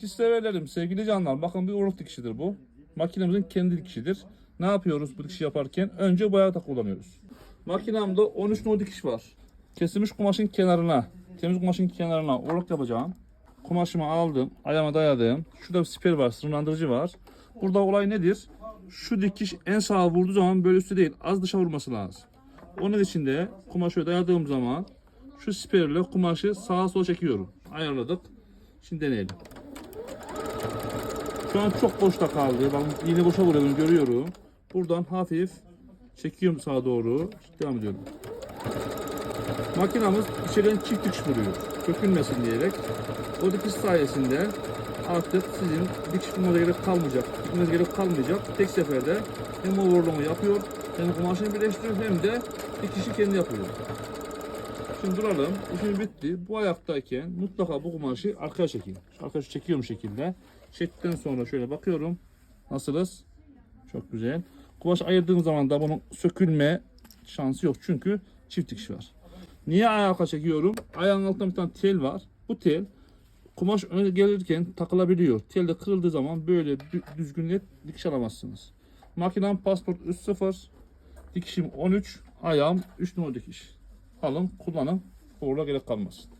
Dikiş severlerim sevgili canlar. Bakın bir uruk dikişidir bu. Makinemizin kendi dikişidir. Ne yapıyoruz bu dikişi yaparken? Önce boya kullanıyoruz. Makinemde 13 no dikiş var. Kesilmiş kumaşın kenarına, temiz kumaşın kenarına uruk yapacağım. Kumaşımı aldım, ayağıma dayadım. Şurada bir siper var, sınırlandırıcı var. Burada olay nedir? Şu dikiş en sağa vurduğu zaman böyle üstü değil, az dışa vurması lazım. Onun için de kumaşı dayadığım zaman şu siperle kumaşı sağa sola çekiyorum. Ayarladık. Şimdi deneyelim. Şu an çok boşta kaldı. Ben iğne boşa vuruyorum görüyorum. Buradan hafif çekiyorum sağa doğru. Devam ediyorum. Makinamız içeriden çift dikiş vuruyor. Sökülmesin diyerek. O dikiş sayesinde artık sizin dikiş vurmada gerek kalmayacak. Dikmeniz gerek kalmayacak. Tek seferde hem overlock'u yapıyor hem kumaşını birleştiriyor hem de dikişi kendi yapıyor. Şimdi duralım. İşimiz bitti. Bu ayaktayken mutlaka bu kumaşı arkaya. Şu arkaya çekiyorum şekilde. Çektikten sonra şöyle bakıyorum. Nasılız? Çok güzel. Kumaş ayırdığım zaman da bunun sökülme şansı yok. Çünkü çift dikiş var. Niye ayağa çekiyorum? Ayağın altında bir tane tel var. Bu tel kumaş öne gelirken takılabiliyor. Tel de kırıldığı zaman böyle dü- düzgün net dikiş alamazsınız. Makinem pasport 3.0 dikişim 13 ayağım 3 numara dikiş. Alın kullanın. Uğurla gerek kalmasın.